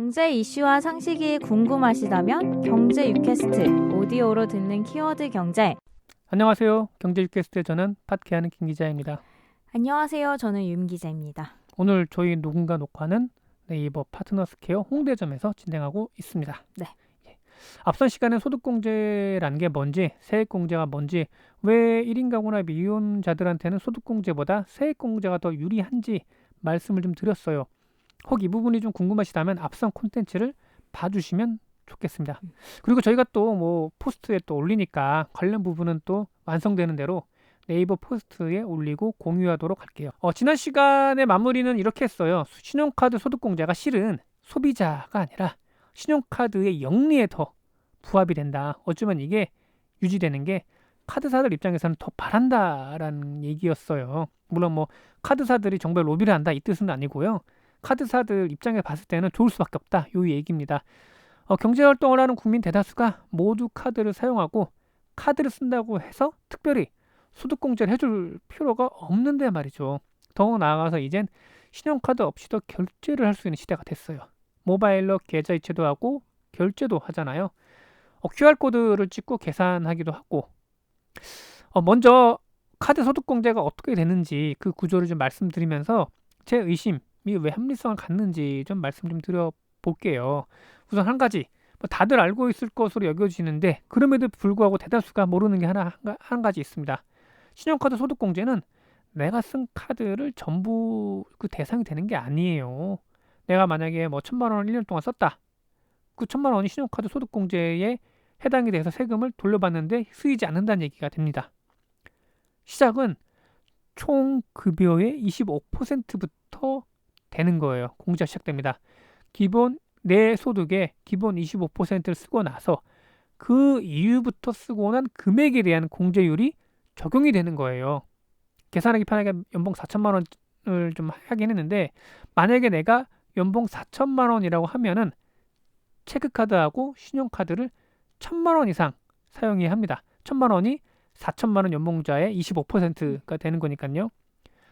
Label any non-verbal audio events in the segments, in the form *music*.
경제 이슈와 상식이 궁금하시다면 경제 유캐스트 오디오로 듣는 키워드 경제. 안녕하세요. 경제 유캐스트의 저는 팟캐하는 김 기자입니다. 안녕하세요. 저는 윤 기자입니다. 오늘 저희 녹음과 녹화는 네이버 파트너스케어 홍대점에서 진행하고 있습니다. 네. 예. 앞선 시간에 소득공제라는 게 뭔지, 세액공제가 뭔지, 왜 1인 가구나 미혼자들한테는 소득공제보다 세액공제가 더 유리한지 말씀을 좀 드렸어요. 혹 이 부분이 좀 궁금하시다면 앞선 콘텐츠를 봐주시면 좋겠습니다. 음. 그리고 저희가 또 뭐 포스트에 또 올리니까 관련 부분은 또 완성되는 대로 네이버 포스트에 올리고 공유하도록 할게요. 어, 지난 시간에 마무리는 이렇게 했어요. 신용카드 소득공제가 실은 소비자가 아니라 신용카드의 영리에 더 부합이 된다. 어쩌면 이게 유지되는 게 카드사들 입장에서는 더 바란다라는 얘기였어요. 물론 뭐 카드사들이 정말 로비를 한다 이 뜻은 아니고요. 카드사들 입장에 봤을 때는 좋을 수밖에 없다. 요 얘기입니다. 어, 경제 활동을 하는 국민 대다수가 모두 카드를 사용하고 카드를 쓴다고 해서 특별히 소득공제를 해줄 필요가 없는데 말이죠. 더 나아가서 이젠 신용카드 없이도 결제를 할 수 있는 시대가 됐어요. 모바일로 계좌 이체도 하고 결제도 하잖아요. 어, QR코드를 찍고 계산하기도 하고 어, 먼저 카드 소득공제가 어떻게 되는지 그 구조를 좀 말씀드리면서 제 의심이 왜 합리성을 갖는지 좀 말씀 좀 드려볼게요. 우선 한 가지 뭐 다들 알고 있을 것으로 여겨지는데 그럼에도 불구하고 대다수가 모르는 게 하나 한, 한 가지 있습니다. 신용카드 소득공제는 내가 쓴 카드를 전부 그 대상이 되는 게 아니에요. 내가 만약에 뭐 천만 원을 1년 동안 썼다. 그 천만 원이 신용카드 소득공제에 해당이 돼서 세금을 돌려받는데 쓰이지 않는다는 얘기가 됩니다. 시작은 총 급여의 25%부터 되는 거예요. 공제가 시작됩니다. 기본 내 소득의 기본 25%를 쓰고 나서 그 이후부터 쓰고 난 금액에 대한 공제율이 적용이 되는 거예요. 계산하기 편하게 연봉 4천만 원을 좀 하긴 했는데 만약에 내가 연봉 4천만 원이라고 하면은 체크카드하고 신용카드를 천만 원 이상 사용해야 합니다. 천만 원이 4천만 원 연봉자의 25%가 되는 거니까요.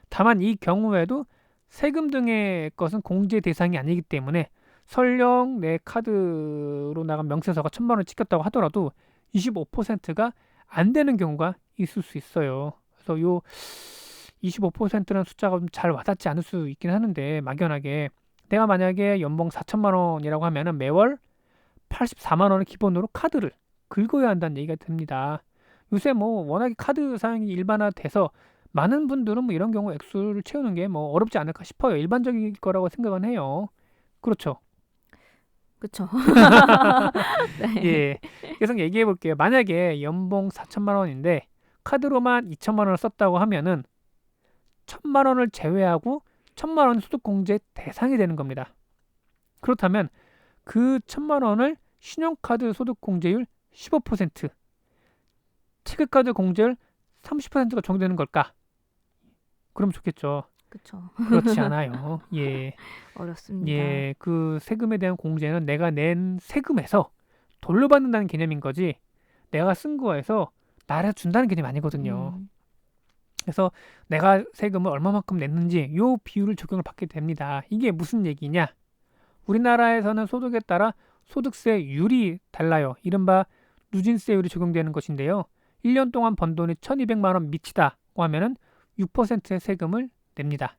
다만 이 경우에도 세금 등의 것은 공제 대상이 아니기 때문에 설령 내 카드로 나간 명세서가 천만 원 찍혔다고 하더라도 25%가 안 되는 경우가 있을 수 있어요. 그래서 요 25%라는 숫자가 좀 잘 와닿지 않을 수 있긴 하는데 막연하게 내가 만약에 연봉 4천만 원이라고 하면은 매월 84만 원을 기본으로 카드를 긁어야 한다는 얘기가 됩니다. 요새 뭐 워낙에 카드 사용이 일반화돼서 많은 분들은 뭐 이런 경우 액수를 채우는 게 뭐 어렵지 않을까 싶어요. 일반적일 거라고 생각은 해요. 그렇죠. 그렇죠. *laughs* 네. 예. 계속 얘기해 볼게요. 만약에 연봉 4천만 원인데 카드로만 2천만 원을 썼다고 하면은 천만 원을 제외하고 천만 원 소득 공제 대상이 되는 겁니다. 그렇다면 그 천만 원을 신용카드 소득 공제율 15%, 체크카드 공제율 30%가 적용되는 걸까? 그럼 좋겠죠. 그렇죠. 그렇지 *laughs* 않아요. 예. 어렵습니다. 예, 그 세금에 대한 공제는 내가 낸 세금에서 돌려 받는다는 개념인 거지 내가 쓴 거에서 나라 준다는 개념이 아니거든요. 음, 그래서 내가 세금을 얼마만큼 냈는지 요 비율을 적용을 받게 됩니다. 이게 무슨 얘기냐? 우리나라에서는 소득에 따라 소득세율이 달라요. 이른바 누진세율이 적용되는 것인데요. 1년 동안 번 돈이 1,200만 원 미치다고 하면은 6%의 세금을 냅니다.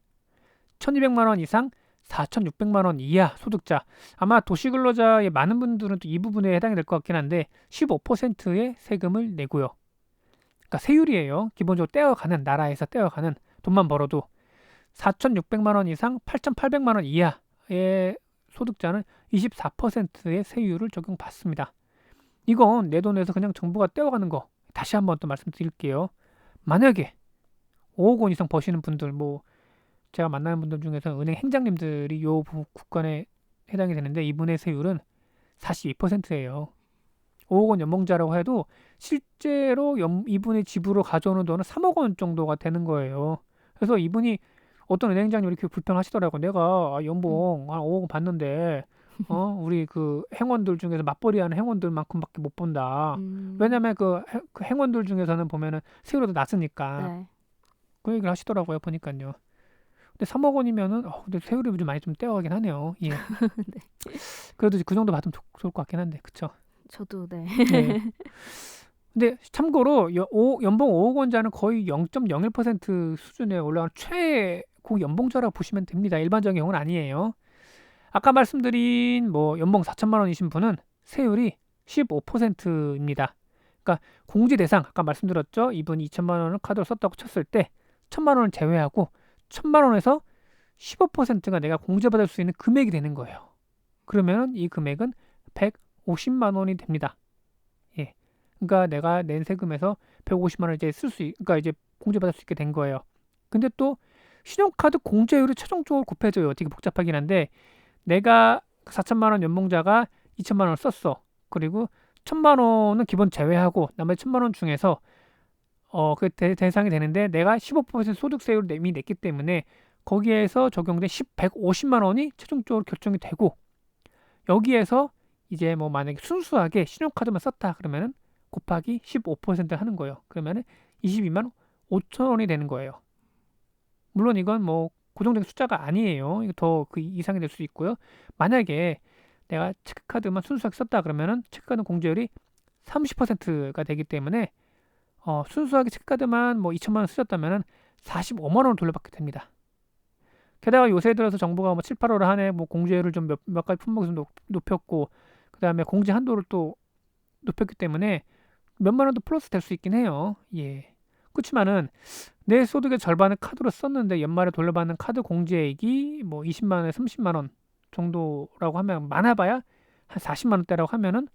1,200만 원 이상 4,600만 원 이하 소득자 아마 도시근로자의 많은 분들은 또 이 부분에 해당이 될 것 같긴 한데 15%의 세금을 내고요. 그러니까 세율이에요. 기본적으로 떼어가는 나라에서 떼어가는 돈만 벌어도 4,600만 원 이상 8,800만 원 이하의 소득자는 24%의 세율을 적용받습니다. 이건 내 돈에서 그냥 정부가 떼어가는 거 다시 한번 또 말씀드릴게요. 만약에 5억 원 이상 버시는 분들 뭐 제가 만나는 분들 중에서 은행 행장님들이 요 부- 국간에 해당이 되는데 이분의 세율은 42%예요. 5억 원 연봉자라고 해도 실제로 연- 이분의 집으로 가져오는 돈은 3억 원 정도가 되는 거예요. 그래서 이분이 어떤 은행장님이 이렇게 불평하시더라고. 내가 아, 연봉 한 5억 원 받는데 어 *laughs* 우리 그 행원들 중에서 맞벌이하는 행원들만큼밖에 못 본다. 음, 왜냐면 그, 해- 그 행원들 중에서는 보면은 세율도 낮으니까 네. 그 얘기를 하시더라고요 보니까요. 근데 3억 원이면은 어, 근데 세율이 좀 많이 좀 떼어가긴 하네요. 예. *laughs* 그래도 그 정도 받으면 좋, 좋을 것 같긴 한데 그쵸? 저도 네. 네. *laughs* 근데 참고로 여, 오, 연봉 5억 원자는 거의 0.01% 수준에 올라가는 최고 연봉자라고 보시면 됩니다. 일반적인 경우는 아니에요. 아까 말씀드린 뭐 연봉 4천만 원이신 분은 세율이 15%입니다. 그러니까 공제 대상 아까 말씀드렸죠. 이분이 2천만 원을 카드로 썼다고 쳤을 때1 천만 원을 제외하고 1천만 원에서 15%가 내가 공제받을 수 있는 금액이 되는 거예요. 그러면 이 금액은 150만 원이 됩니다. 예. 그러니까 내가 낸 세금에서 150만 원을 이제 쓸 수, 그러니까 이제 공제받을 수 있게 된 거예요. 근데 또 신용카드 공제율이 최종적으로 곱해져요. 되게 복잡하긴 한데 내가 4천만 원 연봉자가 2천만 원을 썼어. 그리고 1천만 원은 기본 제외하고 나머지 1천만 원 중에서 어, 그 대, 대상이 되는데 내가 15% 소득세율을 이미 냈기 때문에 거기에서 적용된 10, 150만 원이 최종적으로 결정이 되고 여기에서 이제 뭐 만약에 순수하게 신용카드만 썼다 그러면은 곱하기 15% 하는 거예요. 그러면은 22만 5천 원이 되는 거예요. 물론 이건 뭐 고정된 숫자가 아니에요. 이거 더 그 이상이 될수 있고요. 만약에 내가 체크카드만 순수하게 썼다 그러면은 체크카드 공제율이 30%가 되기 때문에 어, 순수하게 체크카드만 뭐 2천만 원 쓰셨다면은 45만 원을 돌려받게 됩니다. 게다가 요새 들어서 정부가 뭐 7, 8월 한해 뭐 공제율을 좀 몇 몇 가지 품목을 좀 높, 높였고 그다음에 공제 한도를 또 높였기 때문에 몇만 원도 플러스 될 수 있긴 해요. 예. 그렇지만은 내 소득의 절반을 카드로 썼는데 연말에 돌려받는 카드 공제액이 뭐 20만 원에 30만 원 정도라고 하면 많아봐야 한 40만 원대라고 하면은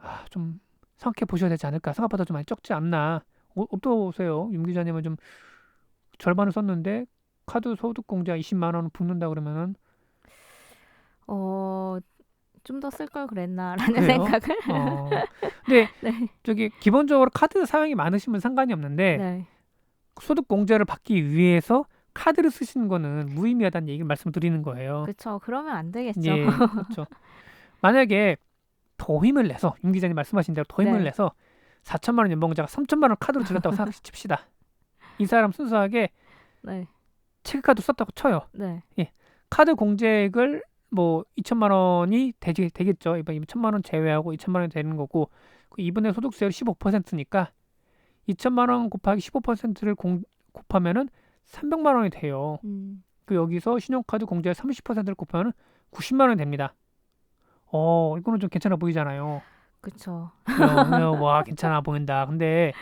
아, 좀 생각해 보셔야 되지 않을까. 생각보다 좀 많이 적지 않나. 어, 어떠세요? 윤 기자님은 좀 절반을 썼는데 카드 소득 공제가 20만 원 붙는다 그러면은 어, 좀 더 쓸 걸 그랬나라는 그래요? 생각을. 어. 근데 *laughs* 네. 저기 기본적으로 카드 사용이 많으시면 상관이 없는데 네. 소득 공제를 받기 위해서 카드를 쓰시는 거는 무의미하다는 얘기를 말씀드리는 거예요. 그렇죠. 그러면 안 되겠죠. 예, 그렇죠. *laughs* 만약에 더 힘을 내서 윤 기자님 말씀하신 대로 더 힘을 네. 내서 4천만 원 연봉자가 3천만 원 카드로 들였다고 생각칩시다. *laughs* 이 사람 순수하게 네. 체크카드 썼다고 쳐요. 네. 카드 공제액을 뭐 2천만 원이 되지, 되겠죠. 이번 2천만 원 제외하고 2천만 원이 되는 거고 그 이분의 소득세율 15%니까 2천만 원 곱하기 15%를 공, 곱하면은 300만 원이 돼요. 음. 그 여기서 신용카드 공제율 30%를 곱하면 90만 원이 됩니다. 어, 이거는 좀 괜찮아 보이잖아요. 그렇죠. 와, *laughs* 괜찮아 보인다. 근데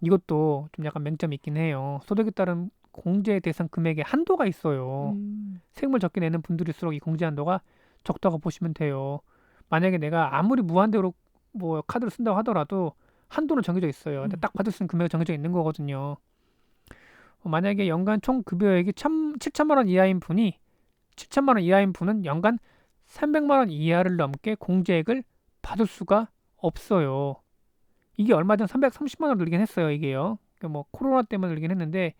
이것도 좀 약간 맹점이 있긴 해요. 소득에 따른 공제 대상 금액에 한도가 있어요. 음. 세금을 적게 내는 분들일수록 이 공제 한도가 적다고 보시면 돼요. 만약에 내가 아무리 무한대로 뭐 카드를 쓴다고 하더라도 한도는 정해져 있어요. 음. 딱 받을 수 있는 금액이 정해져 있는 거거든요. 어, 만약에 연간 총 급여액이 참 7천만 원 이하인 분이 7천만 원 이하인 분은 연간 300만 원 이하를 넘게 공제액을 받을 수가 없어요. 이게 얼마 전 330만 원 늘긴 했어요. 이게요. 그뭐 코로나 때문에 늘긴 했는데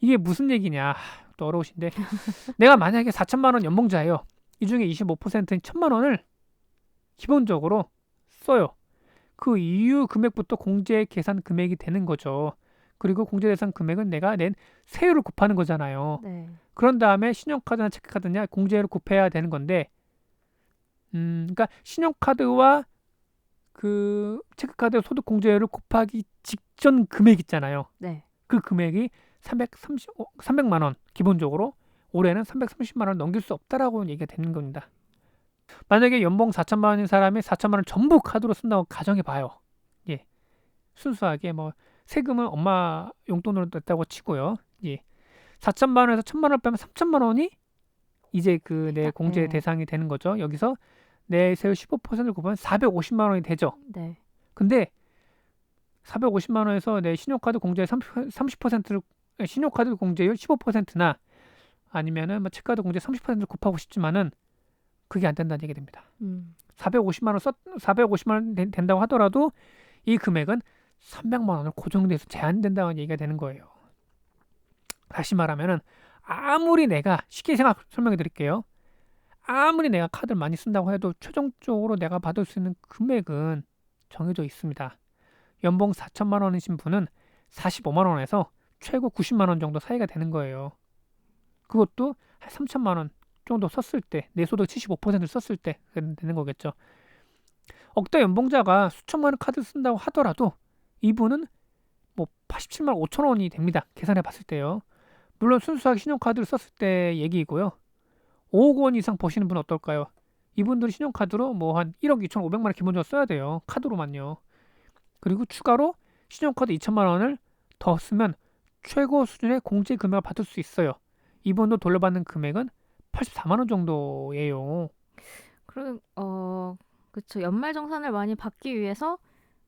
이게 무슨 얘기냐? 하, 또 어려우신데 *laughs* 내가 만약에 4천만 원 연봉자예요. 이 중에 25%인 1천만 원을 기본적으로 써요. 그 이후 금액부터 공제 계산 금액이 되는 거죠. 그리고 공제 대상 금액은 내가 낸 세율을 곱하는 거잖아요. 네. 그런 다음에 신용카드나 체크카드냐 공제를 곱해야 되는 건데, 음, 그러니까 신용카드와 그 체크카드 소득 공제율을 곱하기 직전 금액 있잖아요. 네. 그 금액이 330, 어, 300만 원 기본적으로 올해는 330만 원 넘길 수 없다라고 얘기가 되는 겁니다. 만약에 연봉 4천만 원인 사람이 4천만 원 전부 카드로 쓴다고 가정해 봐요. 예. 순수하게 뭐 세금은 엄마 용돈으로 냈다고 치고요. 예. 4천만 원에서 1천만 원 빼면 3천만 원이 이제 그내 딱, 공제 네. 대상이 되는 거죠. 여기서 내 세율 15%를 곱하면 450만 원이 되죠. 네. 근데 450만 원에서 내 신용카드 공제율 30, 30%를 신용카드 공제율 15%나 아니면은 뭐 체크카드 공제 30%를 곱하고 싶지만은 그게 안 된다는 얘기 됩니다. 음. 450만 원 썼, 450만 원 된- 된다고 하더라도 이 금액은 300만 원을 고정돼서 제한된다는 얘기가 되는 거예요. 다시 말하면은 아무리 내가 쉽게 생각 설명해 드릴게요. 아무리 내가 카드를 많이 쓴다고 해도 최종적으로 내가 받을 수 있는 금액은 정해져 있습니다. 연봉 4천만 원이신 분은 45만 원에서 최고 90만 원 정도 사이가 되는 거예요. 그것도 한 3천만 원 정도 썼을 때, 내 소득 75%를 썼을 때 되는 거겠죠. 억대 연봉자가 수천만 원 카드 쓴다고 하더라도 이분은 뭐 87만 5천 원이 됩니다. 계산해 봤을 때요. 물론 순수하게 신용카드를 썼을 때 얘기이고요. 5억 원 이상 버시는 분 어떨까요? 이분들이 신용카드로 뭐 한 1억 2천5백만원 기본적으로 써야 돼요. 카드로만요. 그리고 추가로 신용카드 2천만 원을 더 쓰면 최고 수준의 공제 금액을 받을 수 있어요. 이분도 돌려받는 금액은 84만 원 정도예요. 그럼 어 그쵸 연말 정산을 많이 받기 위해서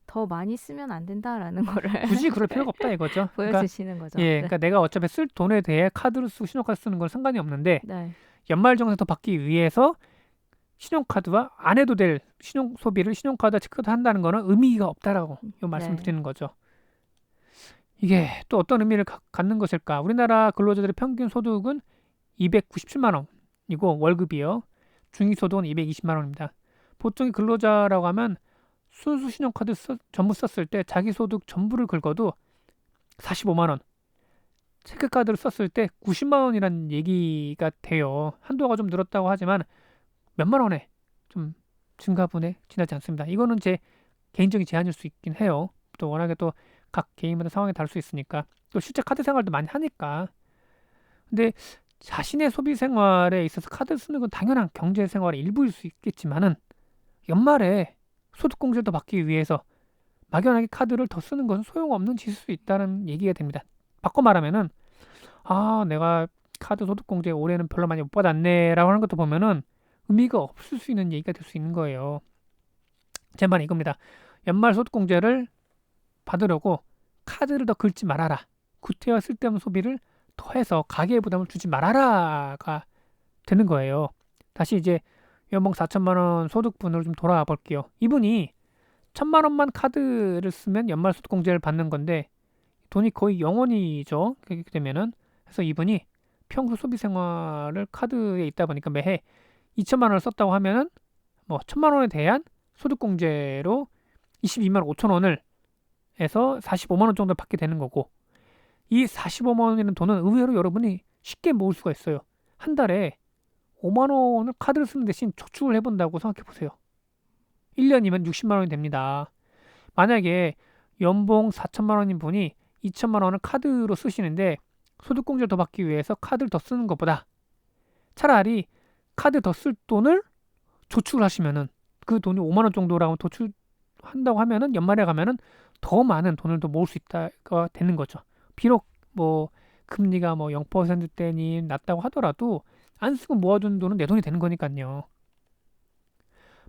더 많이 쓰면 안 된다라는 *laughs* 거를 굳이 그럴 필요가 없다 이거죠. *laughs* 그러니까 보여주시는 거죠. 예, 네. 그러니까 내가 어차피 쓸 돈에 대해 카드를 쓰고 신용카드 쓰는 건 상관이 없는데 네. 연말정산 더 받기 위해서 신용카드와 안 해도 될 신용 소비를 신용카드와 체크카드 한다는 거는 의미가 없다라고 요 말씀드리는 거죠. 이게 또 어떤 의미를 가- 갖는 것일까? 우리나라 근로자들의 평균 소득은 297만 원이고 월급이요. 중위소득은 220만 원입니다. 보통 근로자라고 하면 순수 신용카드 쓰- 전부 썼을 때 자기 소득 전부를 긁어도 45만 원. 체크카드를 썼을 때 90만 원이라는 얘기가 돼요. 한도가 좀 늘었다고 하지만 몇만 원에 좀 증가분에 지나지 않습니다. 이거는 제 개인적인 제한일 수 있긴 해요. 또 워낙에 또 각 개인마다 상황이 다를 수 있으니까 또 실제 카드 생활도 많이 하니까. 근데 자신의 소비 생활에 있어서 카드 쓰는 건 당연한 경제 생활의 일부일 수 있겠지만은 연말에 소득 공제를 더 받기 위해서 막연하게 카드를 더 쓰는 것은 소용없는 짓일 수 있다는 얘기가 됩니다. 바꿔 말하면은 아 내가 카드 소득 공제 올해는 별로 많이 못 받았네라고 하는 것도 보면은 의미가 없을 수 있는 얘기가 될 수 있는 거예요. 제 말은 이겁니다. 연말 소득 공제를 받으려고 카드를 더 긁지 말아라. 구태와 쓸데없는 소비를 더해서 가계에 부담을 주지 말아라가 되는 거예요. 다시 이제 연봉 4천만 원 소득분으로 좀 돌아와 볼게요. 이분이 천만 원만 카드를 쓰면 연말 소득 공제를 받는 건데 돈이 거의 0원이죠. 그렇게 되면은 그래서 이분이 평소 소비 생활을 카드에 있다 보니까 매해 2천만 원을 썼다고 하면은 뭐 천만 원에 대한 소득 공제로 22만 5천 원을 해서 45만 원 정도 받게 되는 거고 이 45만 원이라는 돈은 의외로 여러분이 쉽게 모을 수가 있어요. 한 달에 5만 원을 카드를 쓰는 대신 저축을 해본다고 생각해 보세요. 1년이면 60만 원이 됩니다. 만약에 연봉 4천만 원인 분이 2천만 원을 카드로 쓰시는데 소득공제를 더 받기 위해서 카드를 더 쓰는 것보다 차라리 카드 더 쓸 돈을 저축을 하시면은 그 돈이 5만 원 정도라고 도출한다고 하면은 연말에 가면은 더 많은 돈을 더 모을 수 있다가 되는 거죠. 비록 뭐 금리가 뭐 0%대니 낮다고 하더라도 안 쓰고 모아둔 돈은 내 돈이 되는 거니까요.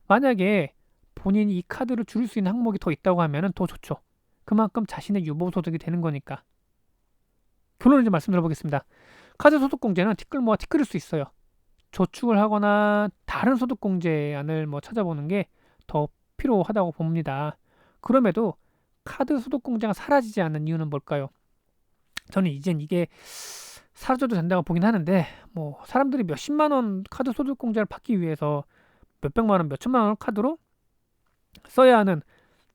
만약에 본인이 이 카드를 줄일 수 있는 항목이 더 있다고 하면은 더 좋죠. 그만큼 자신의 유보 소득이 되는 거니까. 결론을 좀 말씀드려 보겠습니다. 카드 소득 공제는 티끌 모아 티끌일 수 있어요. 저축을 하거나 다른 소득 공제안을 뭐 찾아보는 게 더 필요하다고 봅니다. 그럼에도 카드 소득 공제가 사라지지 않는 이유는 뭘까요? 저는 이젠 이게 사라져도 된다고 보긴 하는데 뭐 사람들이 몇십만 원 카드 소득 공제를 받기 위해서 몇백만 원, 몇천만 원 카드로 써야 하는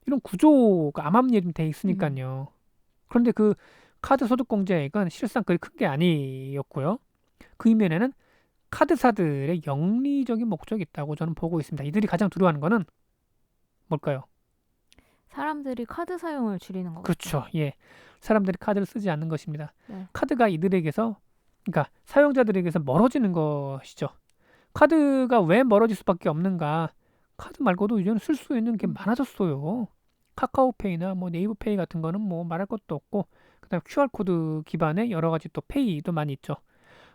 이런 구조가 암암리에 좀돼 있으니까요. 그런데 그 카드 소득 공제액은 실상 그리 큰 게 아니었고요. 그 이면에는 카드사들의 영리적인 목적이 있다고 저는 보고 있습니다. 이들이 가장 두려워하는 거는 뭘까요? 사람들이 카드 사용을 줄이는 거죠. 그렇죠. 예. 사람들이 카드를 쓰지 않는 것입니다. 네. 카드가 이들에게서 그러니까 사용자들에게서 멀어지는 것이죠. 카드가 왜 멀어질 수밖에 없는가? 카드 말고도 이제는 쓸수 있는 게 많아졌어요. 카카오페이나 뭐 네이버페이 같은 거는 뭐 말할 것도 없고 그다음 QR 코드 기반의 여러 가지 또 페이도 많이 있죠.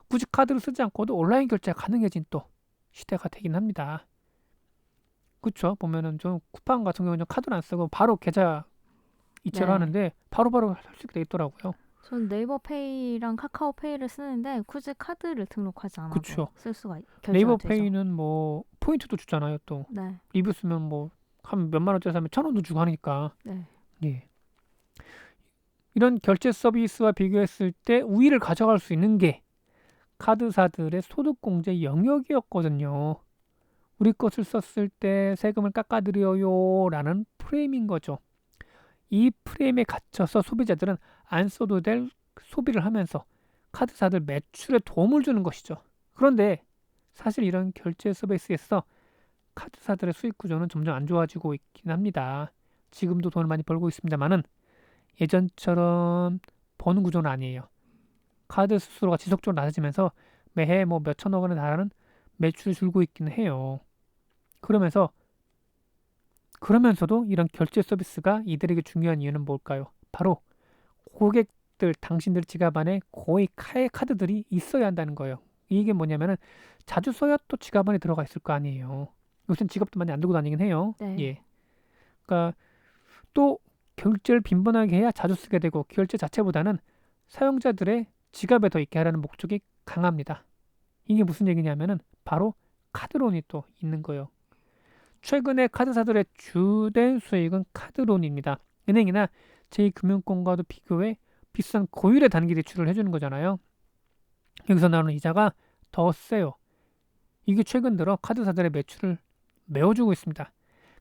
굳이 카드를 쓰지 않고도 온라인 결제가 가능해진 또 시대가 되긴 합니다. 그렇죠. 보면은 저 쿠팡 같은 경우는 카드를 안 쓰고 바로 계좌 이체를 네. 하는데 바로바로 할 수 있게 돼 있더라고요. 전 네이버 페이랑 카카오 페이를 쓰는데 굳이 카드를 등록하지 않아도 그쵸. 쓸 수가 있- 결제가 되죠. 네이버페이는 뭐 포인트도 주잖아요. 또 네, 리뷰 쓰면 뭐 한 몇만 원짜리 사면 천 원도 주고 하니까 네. 예. 이런 결제 서비스와 비교했을 때 우위를 가져갈 수 있는 게 카드사들의 소득공제 영역이었거든요. 우리 것을 썼을 때 세금을 깎아드려요 라는 프레임인 거죠. 이 프레임에 갇혀서 소비자들은 안 써도 될 소비를 하면서 카드사들 매출에 도움을 주는 것이죠. 그런데 사실 이런 결제 서비스에서 카드사들의 수익 구조는 점점 안 좋아지고 있긴 합니다. 지금도 돈을 많이 벌고 있습니다만은 예전처럼 버는 구조는 아니에요. 카드 수수료가 지속적으로 낮아지면서 매해 뭐 몇천억 원에 달하는 매출이 줄고 있기는 해요. 그러면서 그러면서도 이런 결제 서비스가 이들에게 중요한 이유는 뭘까요? 바로 고객들 당신들 지갑 안에 거의 카의 카드들이 있어야 한다는 거예요. 이게 뭐냐면은 자주 써야 또 지갑 안에 들어가 있을 거 아니에요. 요새는 지갑도 많이 안 들고 다니긴 해요. 네. 예. 그러니까 또 결제를 빈번하게 해야 자주 쓰게 되고 결제 자체보다는 사용자들의 지갑에 더 있게 하라는 목적이 강합니다. 이게 무슨 얘기냐면은 바로 카드론이 또 있는 거예요. 최근에 카드사들의 주된 수익은 카드론입니다. 은행이나 제2금융권과도 비교해 비싼 고율의 단기 대출을 해주는 거잖아요. 여기서 나오는 이자가 더 세요. 이게 최근 들어 카드사들의 매출을 메워주고 있습니다.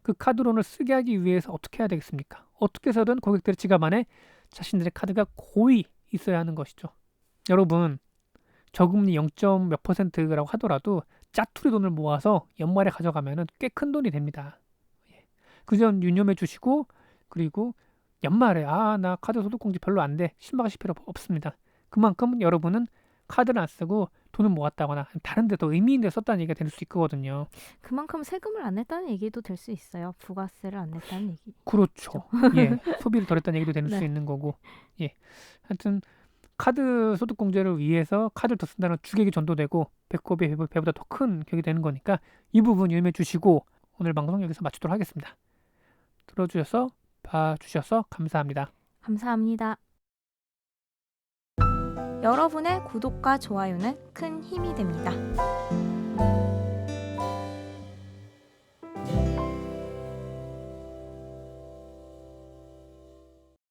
그 카드론을 쓰게 하기 위해서 어떻게 해야 되겠습니까? 어떻게 해서든 고객들의 지갑 안에 자신들의 카드가 고이 있어야 하는 것이죠. 여러분, 저금리 0. 몇 퍼센트라고 하더라도 짜투리 돈을 모아서 연말에 가져가면 꽤 큰 돈이 됩니다. 예. 그점 유념해 주시고 그리고 연말에 아 나 카드 소득공제 별로 안 돼. 신박하실 필요 없습니다. 그만큼 여러분은 카드를 안 쓰고 돈을 모았다거나 다른 데더 의미 있는 데 썼다는 얘기가 될 수 있거든요. 그만큼 세금을 안 냈다는 얘기도 될 수 있어요. 부가세를 안 냈다는 얘기. 그렇죠. 예, 소비를 덜 했다는 얘기도 될 *laughs* 수 네. 있는 거고, 예, 하여튼 카드 소득 공제를 위해서 카드를 더 쓴다는 주객이 전도되고 배꼽이 배- 배보다 더 큰 격이 되는 거니까 이 부분 유념해 주시고 오늘 방송 여기서 마치도록 하겠습니다. 들어주셔서 봐주셔서 감사합니다. 감사합니다. 여러분의 구독과 좋아요는 큰 힘이 됩니다.